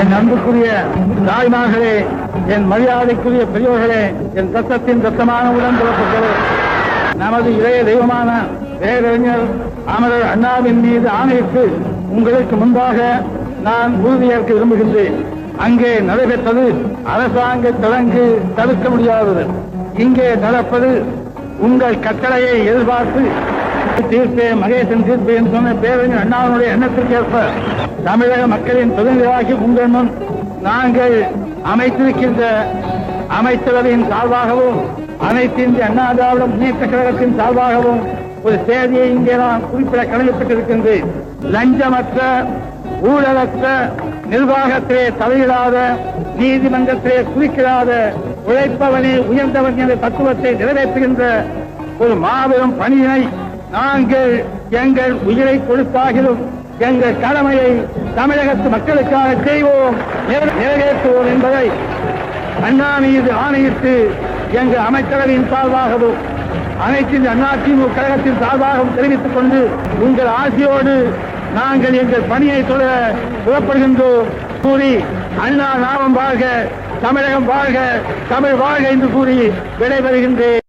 என் அன்புக்குரிய தாய்மார்களே என் மரியாதைக்குரிய பெரியோர்களே என் சத்தத்தின் சத்தமான உடன்பிறப்புகளே நமது இளைய தெய்வமான பேரறிஞர் அமரர் அண்ணாவின் மீது ஆணையிட்டு உங்களுக்கு முன்பாக நான் உறுதியேற்க விரும்புகின்றேன். அங்கே நடைபெற்றது அரசாங்க தொடங்கு தடுக்க முடியாதது. இங்கே நடப்பது உங்கள் கட்டளையை எதிர்பார்த்து தீர்ப்பே மகேசன் தீர்ப்பு என்று சொன்ன பேரறிஞர் அண்ணாவினுடைய எண்ணத்திற்கேற்ப தமிழக மக்களின் பிரதிநிதிகளாகி உங்கள் நாங்கள் அமைத்திருக்கின்ற அமைச்சரவையின் சார்பாகவும் அனைத்து இந்திய அண்ணா திராவிட முன்னேற்ற கழகத்தின் சார்பாகவும் ஒரு செய்தியை இங்கே நான் குறிப்பிட கடமைப்பட்டிருக்கின்றேன். லஞ்சமற்ற ஊழலற்ற நிர்வாகத்திலே தலையிடாத நீதிமன்றத்திலே குறிக்கிறாத உழைப்பவனே உயர்ந்தவன் என்ற தத்துவத்தை நிறைவேற்றுகின்ற ஒரு மாபெரும் பணியினை நாங்கள் எங்கள் உயிரை கொடுத்தாகிலும் எங்கள் கடமையை தமிழகத்து மக்களுக்காக செய்வோம் நிறைவேற்றுவோம் என்பதை அண்ணா மீது ஆணையிட்டு எங்கள் அமைச்சரவையின் சார்பாகவும் அனைத்து இந்த அண்ணா திமுக கழகத்தின் சார்பாகவும் தெரிவித்துக் கொண்டு உங்கள் ஆசையோடு நாங்கள் எங்கள் பணியை தொடர புறப்படுகின்றோம். கூறி அண்ணா நாமம் வாழ்க தமிழகம் வாழ்க தமிழ் வாழ்க என்று கூறி விடைபெறுகின்றேன்.